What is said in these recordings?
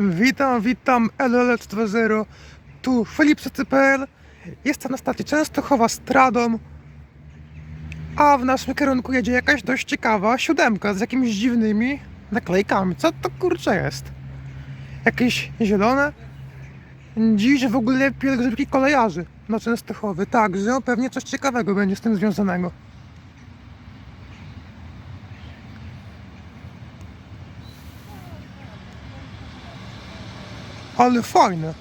Witam, witam, LLC 2.0, tu Filip CCPL, jestem na stacji Częstochowa Stradą, a w naszym kierunku jedzie jakaś dość ciekawa siódemka z jakimiś dziwnymi naklejkami. Co to kurczę jest? Jakieś zielone? Dziś w ogóle pielgrzymki kolejarzy na Częstochowy, także pewnie coś ciekawego będzie z tym związanego. Ale fajne.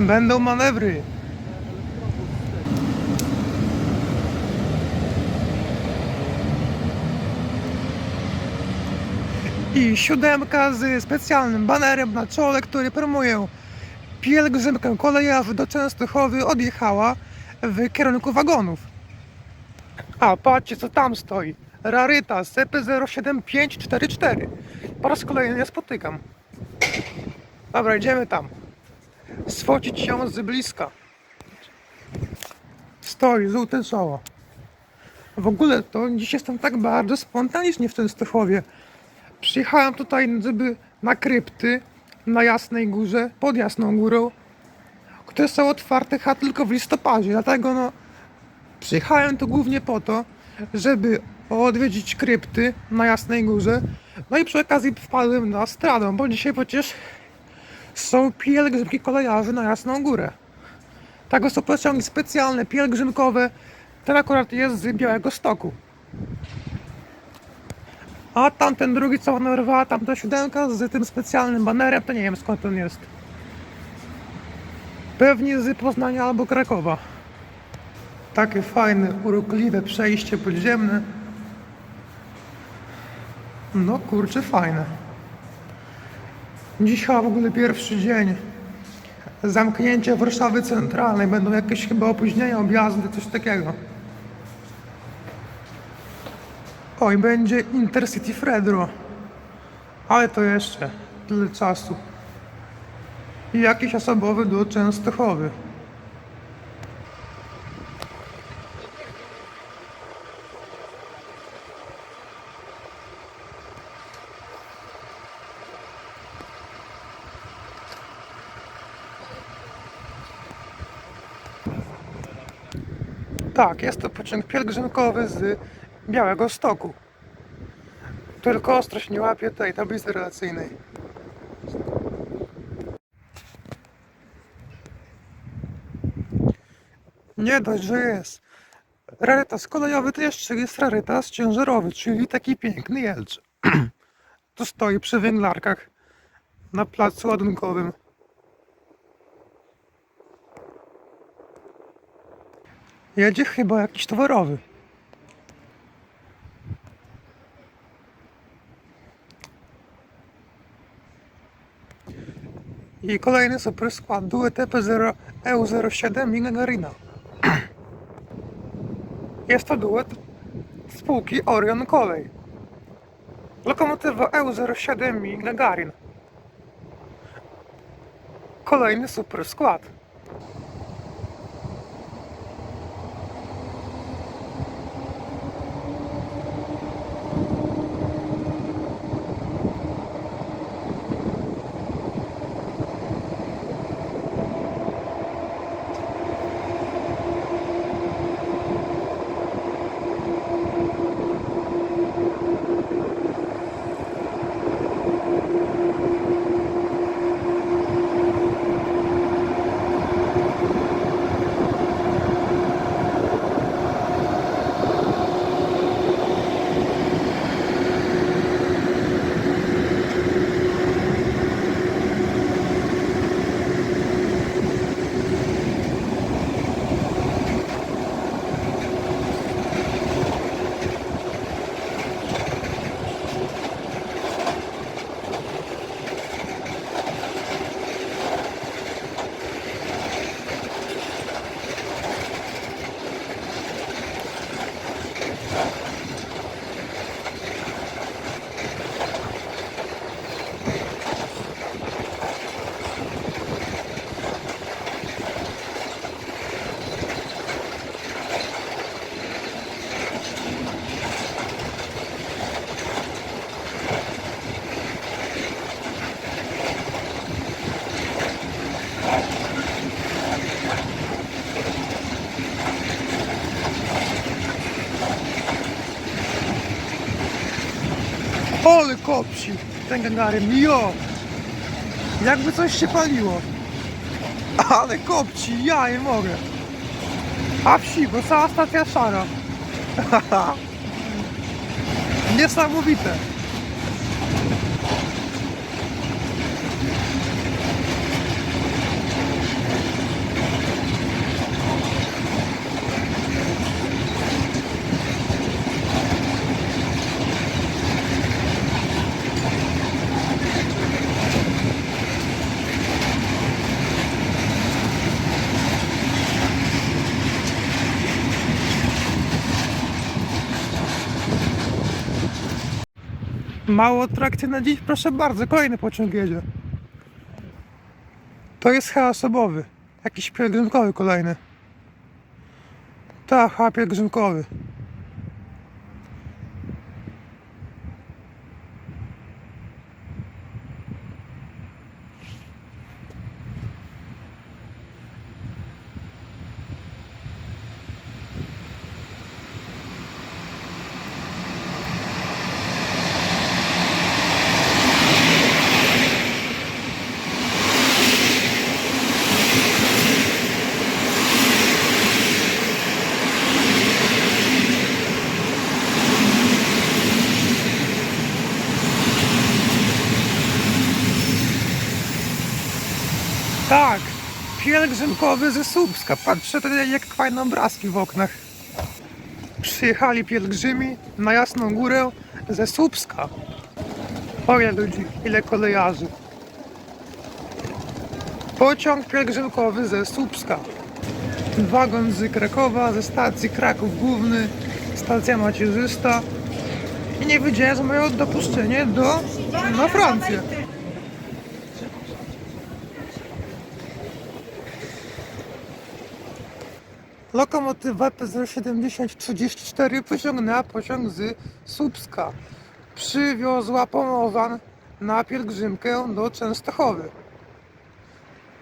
Będą manewry. I siódemka z specjalnym banerem na czole, który promuje pielgrzymkę kolejarzy do Częstochowy odjechała w kierunku wagonów. A patrzcie co tam stoi. Raryta CP07544. Po raz kolejny je spotykam. Dobra, idziemy tam sfocić się z bliska. Stoi, żółte czoło. W ogóle to dziś jestem tak bardzo spontanicznie w Częstochowie. Przyjechałem tutaj, żeby na krypty na Jasnej Górze, pod Jasną Górą, które są otwarte chyba tylko w listopadzie. Dlatego no, przyjechałem tu głównie po to, żeby odwiedzić krypty na Jasnej Górze. No i przy okazji wpadłem na stradę, bo dzisiaj przecież są pielgrzymki kolejarzy na Jasną Górę. Tego są pociągi specjalne, pielgrzymkowe. Ten akurat jest z Białego Stoku. A tamten drugi, co narwała tamta siódemka z tym specjalnym banerem, to nie wiem skąd on jest. Pewnie z Poznania albo Krakowa. Takie fajne, urokliwe przejście podziemne. No kurczę, fajne. Chyba w ogóle pierwszy dzień zamknięcia Warszawy Centralnej. Będą jakieś chyba opóźnienia, objazdy, coś takiego. Oj, będzie Intercity Fredro. Ale to jeszcze tyle czasu. I jakiś osobowy do Częstochowy. Tak, jest to pociąg pielgrzymkowy z Białego Stoku. Tylko ostrość nie łapie tej tablicy relacyjnej. Nie dość, że jest rarytas kolejowy, to jeszcze jest rarytas ciężarowy, czyli taki piękny jelcz. tu stoi przy węglarkach na placu ładunkowym. Jedzie chyba jakiś towarowy. I kolejny super skład duet EP0 EU07 i Gagarina. Jest to duet spółki Orion Kolej. Lokomotywa EU07 i Gagarin. Kolejny super skład. Kopci ten Gagarin, jo! Jakby coś się paliło. Ale kopci, ja nie mogę. A wsi, bo cała stacja szara. Niesamowite. Mało atrakcji na dziś, proszę bardzo, kolejny pociąg jedzie. To jest chyba osobowy. Jakiś pielgrzymkowy kolejny. Tak, chyba pielgrzymkowy. Tak, pielgrzymkowy ze Słupska. Patrzę tutaj jak fajne obrazki w oknach. Przyjechali pielgrzymi na Jasną Górę ze Słupska. Ile ludzi, ile kolejarzy. Pociąg pielgrzymkowy ze Słupska. Wagon z Krakowa, ze stacji Kraków Główny, stacja macierzysta. I nie wiedziałem, że mają dopuszczenie do na Francję. Lokomotywa P07034 pociągnęła pociąg z Słupska. Przywiozła Pomorzan na pielgrzymkę do Częstochowy.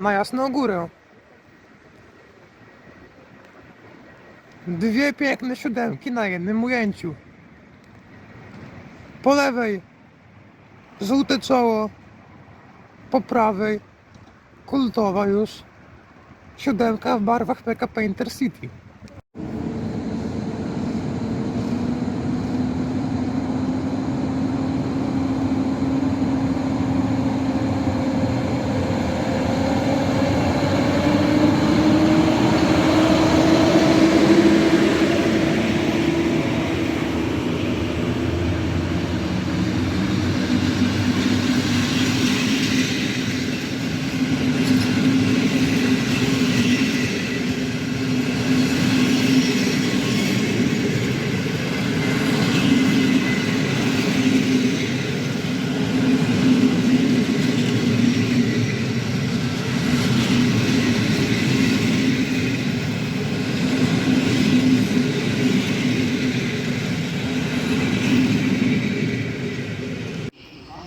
Na Jasną Górę. Dwie piękne siódemki na jednym ujęciu. Po lewej żółte czoło, po prawej kultowa już siódemka w barwach PKP Intercity.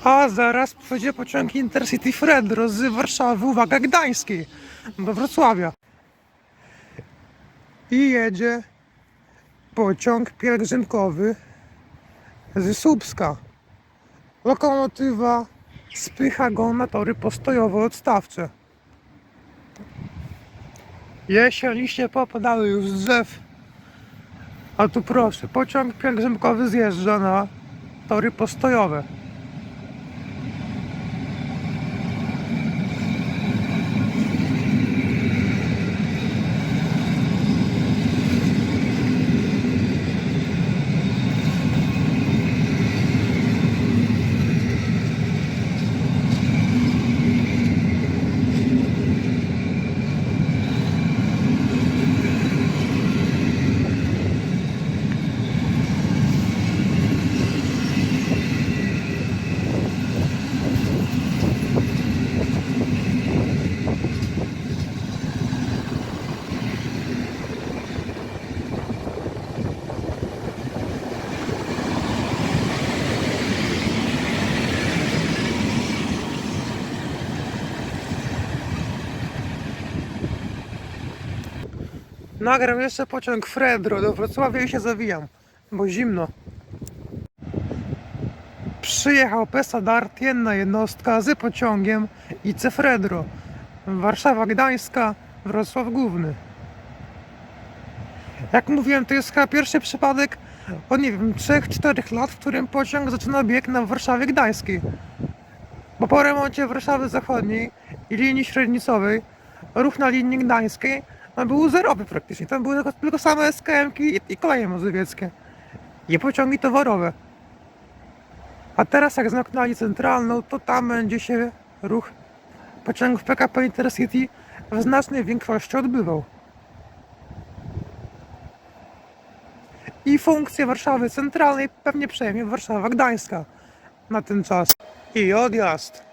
A zaraz przyjdzie pociąg Intercity Fredro z Warszawy, uwaga, Gdańskiej do Wrocławia. I jedzie pociąg pielgrzymkowy z Słupska. Lokomotywa spycha go na tory postojowo-odstawcze. Jesień, liście popadały już z drzew. A tu proszę, pociąg pielgrzymkowy zjeżdża na tory postojowe. Nagram jeszcze pociąg Fredro do Wrocławia i się zawijam, bo zimno. Przyjechał PESA Dart, jedna jednostka z pociągiem i Cefredro. Warszawa Gdańska, Wrocław Główny. Jak mówiłem, to jest chyba pierwszy przypadek od nie wiem, 3-4 lat, w którym pociąg zaczyna bieg na Warszawie Gdańskiej. Bo po remoncie Warszawy Zachodniej i linii średnicowej ruch na linii gdańskiej no, był zerowy praktycznie. Tam były tylko, tylko same SKM-ki i, i koleje mazowieckie. I pociągi towarowe. A teraz jak zamknęli centralną, to tam będzie się ruch pociągów PKP Intercity w znacznej większości odbywał. I funkcję Warszawy Centralnej pewnie przejmie Warszawa Gdańska na ten czas. I odjazd.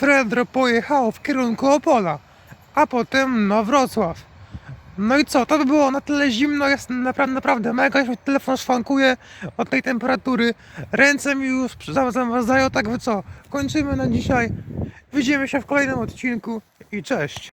Fredro pojechał w kierunku Opola, a potem na Wrocław. No i co, to by było na tyle zimno, jest naprawdę, naprawdę mega, już telefon szwankuje od tej temperatury, ręce mi już za- zamarzają, tak wy co, kończymy na dzisiaj, widzimy się w kolejnym odcinku i cześć.